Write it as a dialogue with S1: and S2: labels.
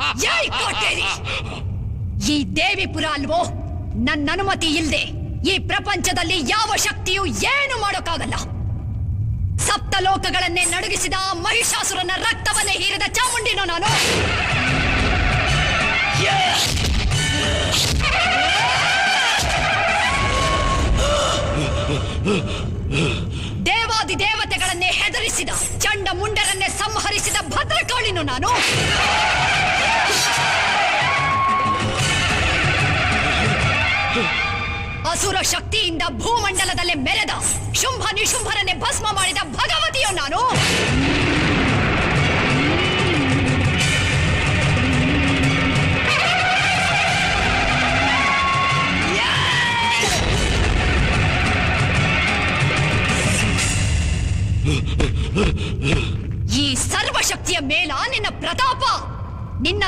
S1: ಕೋಟೇರಿ ಈ ದೇವಿಪುರ ಅಲ್ವೋ? ನನ್ನ ಅನುಮತಿ ಇಲ್ಲದೆ ಈ ಪ್ರಪಂಚದಲ್ಲಿ ಯಾವ ಶಕ್ತಿಯೂ ಏನು ಮಾಡೋಕ್ಕಾಗಲ್ಲ. ಸಪ್ತ ಲೋಕಗಳನ್ನೇ ನಡುಗಿಸಿದ ಮಹಿಷಾಸುರನ ರಕ್ತವನ್ನೇ ಹೀರಿದ ಚಾಮುಂಡಿನೋ ನಾನು. ದೇವಾದಿ ದೇವತೆಗಳನ್ನೇ ಹೆದರಿಸಿದ ಚಂಡ ಮುಂಡರನ್ನೇ ಸಂಹರಿಸಿದ ಭದ್ರಕಾಳಿನೋ ನಾನು. ಅಸುರ ಶಕ್ತಿಯಿಂದ ಭೂಮಂಡಲದಲ್ಲಿ ಮೆರೆದ ಶುಂಭ ನಿಶುಂಭರನ್ನೇ ಭಸ್ಮ ಮಾಡಿದ ಭಗವತಿಯೋ ನಾನು. ಈ ಸರ್ವಶಕ್ತಿಯ ಮೇಲ ನಿನ್ನ ಪ್ರತಾಪ? ನಿನ್ನ